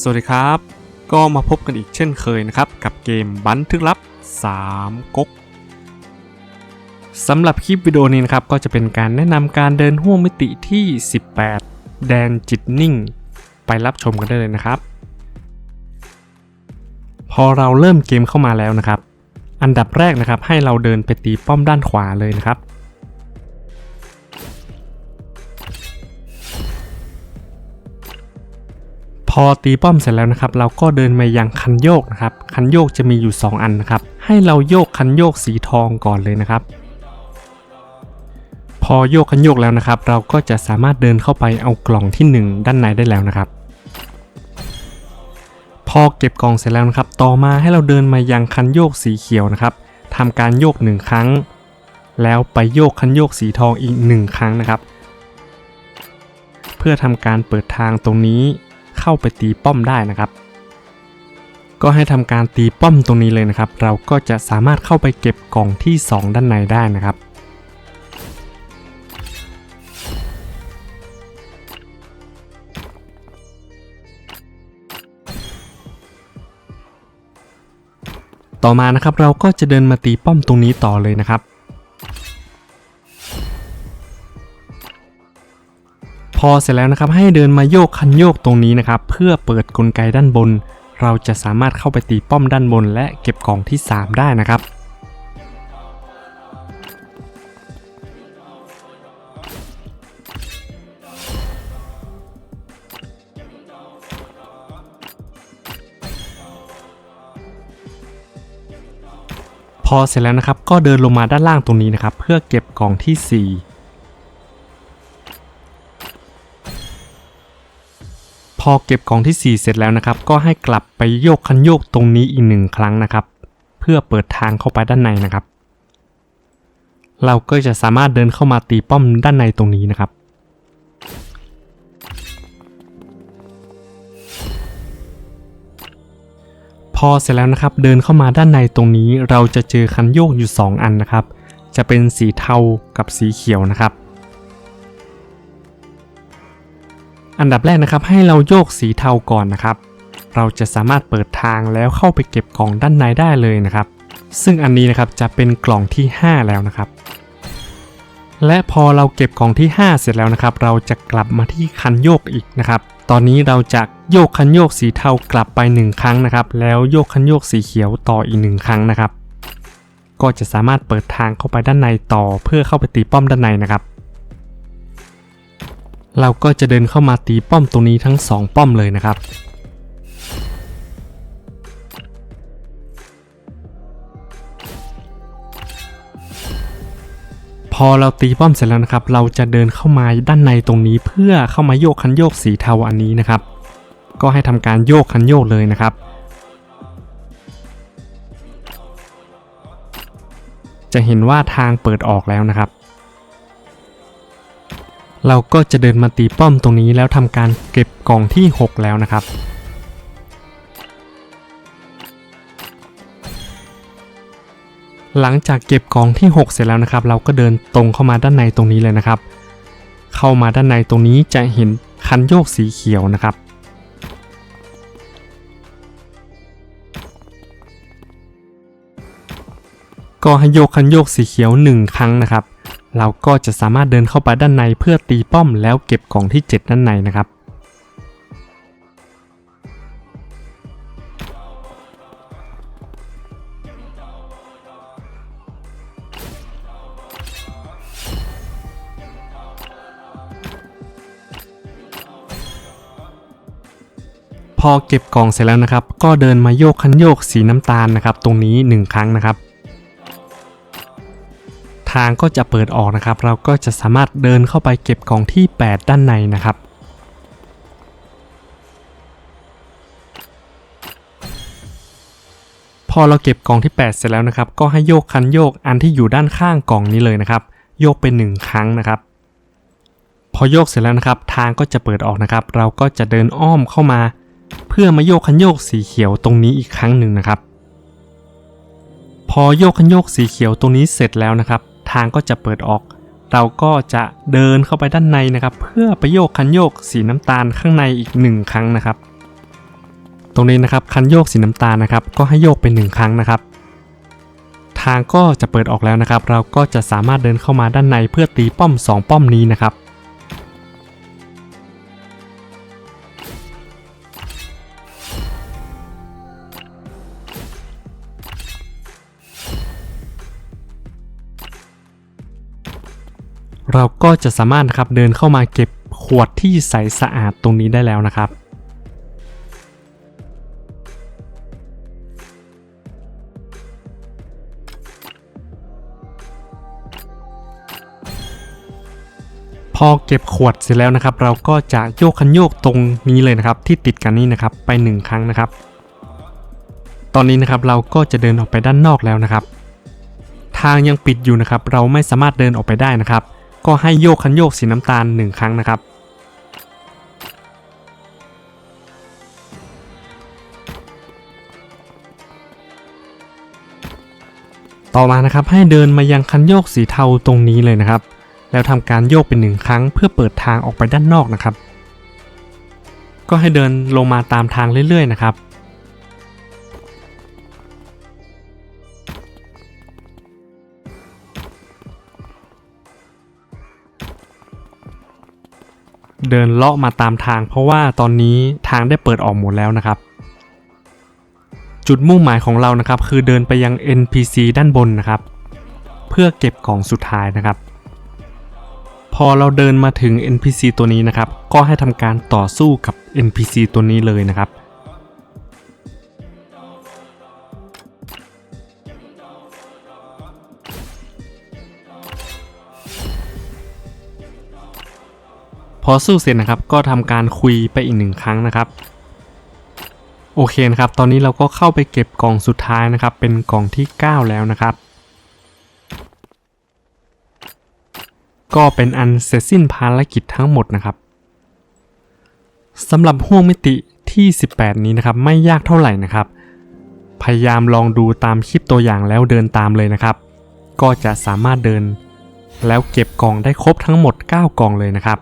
สวัสดีครับ ก็มาพบกันอีกเช่นเคยนะครับ กับเกมบันทึกลับ 3ก๊กสำหรับคลิปวิดีโอนี้นะครับ ก็จะเป็นการแนะนำการเดินห่วงมิติที่ 18 แดนจิตนิ่ง ไปรับชมกันได้เลยนะครับ พอเราเริ่มเกมเข้ามาแล้วนะครับ อันดับแรกนะครับให้เราเดินไปตีป้อมด้านขวาเลยนะครับ พอตีป้อมเสร็จแล้วนะครับ เราก็เดินมายังคันโยกนะครับ คันโยกจะมีอยู่ 2 อันนะครับ ให้เราโยกคันโยกสีทองก่อนเลยนะครับ พอโยกคันโยกแล้วนะครับ เราก็จะสามารถเดินเข้าไปเอากล่องที่ 1 ด้านในได้แล้วนะครับ พอเก็บกล่องเสร็จแล้วนะครับ ต่อมาให้เราเดินมายังคันโยกสีเขียวนะครับทำการโยกหนึ่งครั้ง แล้วไปโยกคันโยกสีทองอีกหนึ่งครั้งนะครับ เพื่อทำการเปิดทางตรงนี้ เข้าไปตีป้อมได้นะครับ ก็ให้ทำการตีป้อมตรงนี้เลยนะครับ เราก็จะสามารถเข้าไปเก็บกล่องที่ 2 ด้านในได้นะครับต่อมานะครับเราก็จะเดินมาตีป้อมตรงนี้ต่อเลยนะครับ อเสร็จแล้วนะครับ ให้เดินมาโยกคันโยกตรงนี้นะครับ เพื่อเปิดกลไกด้านบน เราจะสามารถเข้าไปตีป้อมด้านบน และเก็บกล่องที่ 3 ได้นะครับพอเสร็จแล้วนะครับก็เดินลงมาด้านล่างตรงนี้นะครับ เพื่อเก็บกล่องที่ 4 อเก็บกองที่ 4 เสร็จแล้วนะครับ ก็ให้กลับไปโยกคันโยกตรงนี้อีกหนึ่งครั้งนะครับ เพื่อเปิดทางเข้าไปด้านในนะครับ เราก็จะสามารถเดินเข้ามาตีป้อมด้านในตรงนี้นะครับ พอเสร็จแล้วนะครับ เดินเข้ามาด้านในตรงนี้ เราจะเจอคันโยกอยู่ 2 อันนะครับ จะเป็นสีเทากับสีเขียวนะครับ อันดับแรกนะครับให้เราโยกสีเทาก่อนนะครับ เราจะสามารถเปิดทางแล้วเข้าไปเก็บกล่องด้านในได้เลยนะครับ ซึ่งอันนี้นะครับจะเป็นกล่องที่ 5 แล้วนะครับ และพอเราเก็บกล่องที่ 5 เสร็จแล้วนะครับ เราจะกลับมาที่คันโยกอีกนะครับ ตอนนี้เราจะโยกคันโยกสีเทากลับไป 1 ครั้งนะครับ แล้วโยกคันโยกสีเขียวต่ออีก 1 ครั้งนะครับ ก็จะสามารถเปิดทางเข้าไปด้านในต่อเพื่อเข้าไปตีป้อมด้านในนะครับ เราก็จะเดินเข้ามาตีป้อมตรงนี้ทั้ง 2 ป้อมเลยนะครับ พอเราตีป้อมเสร็จแล้วนะครับ เราจะเดินเข้ามาด้านในตรงนี้เพื่อเข้ามาโยกคันโยกสีเทาอันนี้นะครับ ก็ให้ทำการโยกคันโยกเลยนะครับจะเห็นว่าทางเปิดออกแล้วนะครับ เราก็จะเดินมาตีป้อมตรงนี้แล้วทำการเก็บกล่องที่ 6 แล้วนะครับ หลังจากเก็บกล่องที่ 6 เสร็จแล้วนะครับ เราก็เดินตรงเข้ามาด้านในตรงนี้เลยนะครับ เข้ามาด้านในตรงนี้จะเห็นคันโยกสีเขียวนะครับ ก็ให้โยกคันโยกสีเขียว 1 ครั้งนะครับ เราก็จะสามารถเดินเข้าไปด้านในเพื่อตีป้อมแล้วเก็บกล่องที่ 7 ด้านในนะครับ พอเก็บกล่องเสร็จแล้วนะครับ ก็เดินมาโยกคันโยกสีน้ำตาลนะครับ ตรงนี้ 1 ครั้งนะครับ ทางก็จะเปิดออกนะครับ เราก็จะสามารถเดินเข้าไปเก็บกล่องที่ 8 ด้านในนะครับพอเราเก็บกล่องที่ 8 เสร็จแล้วนะครับ ก็ให้โยกคันโยกอันที่อยู่ด้านข้างกล่องนี้เลยนะครับ โยกไปหนึ่งครั้งนะครับ พอโยกเสร็จแล้วนะครับ ทางก็จะเปิดออกนะครับ เราก็จะเดินอ้อมเข้ามา เพื่อมาโยกคันโยกสีเขียวตรงนี้อีกครั้งหนึ่งนะครับ พอโยกคันโยกสีเขียวตรงนี้เสร็จแล้วนะครับ ทางก็จะเปิดออก เราก็จะเดินเข้าไปด้านในนะครับ เพื่อไปโยกคันโยกสีน้ำตาลข้างในอีกหนึ่งครั้งนะครับ ตรงนี้นะครับคันโยกสีน้ำตาลนะครับ ก็ให้โยกเป็นหนึ่งครั้งนะครับ ทางก็จะเปิดออกแล้วนะครับ เราก็จะสามารถเดินเข้ามาด้านในเพื่อตีป้อม 2 ป้อมนี้นะครับ เราก็จะสามารถนะครับเดินเข้ามาเก็บขวดที่ใสสะอาดตรงนี้ได้แล้วนะครับ พอเก็บขวดเสร็จแล้วนะครับ เราก็จะโยกคันโยกตรงนี้เลยนะครับ ที่ติดกันนี่นะครับไปหนึ่งครั้งนะครับ ตอนนี้นะครับเราก็จะเดินออกไปด้านนอกแล้วนะครับ ทางยังปิดอยู่นะครับ เราไม่สามารถเดินออกไปได้นะครับ ก็ให้โยกคันโยกสีน้ำตาลหนึ่งครั้งนะครับ ต่อมานะครับให้เดินมายังคันโยกสีเทาตรงนี้เลยนะครับ แล้วทำการโยกเป็นหนึ่งครั้ง เพื่อเปิดทางออกไปด้านนอกนะครับ ก็ให้เดินลงมาตามทางเรื่อยๆนะครับ เดินเลาะมาตามทาง เพราะว่าตอนนี้ทางได้เปิดออกหมดแล้วนะครับ จุดมุ่งหมายของเรานะครับ คือเดินไปยัง NPC ด้านบนนะครับ เพื่อเก็บของสุดท้ายนะครับ พอเราเดินมาถึง NPC ตัวนี้นะครับ ก็ให้ทำการต่อสู้กับ NPC ตัวนี้เลยนะครับ พอสู้เสร็จนะครับ ก็ทำการคุยไปอีกหนึ่งครั้งนะครับ โอเคนะครับ ตอนนี้เราก็เข้าไปเก็บกล่องสุดท้ายนะครับ เป็นกล่องที่ 9 แล้วนะครับ ก็เป็นอันเสร็จสิ้นภารกิจทั้งหมดนะครับสำหรับห่วงมิติที่ 18 นี้นะครับ ไม่ยากเท่าไหร่นะครับ พยายามลองดูตามคลิปตัวอย่างแล้วเดินตามเลยนะครับ ก็จะสามารถเดิน แล้วเก็บกล่องได้ครบทั้งหมด 9 กล่องเลยนะครับ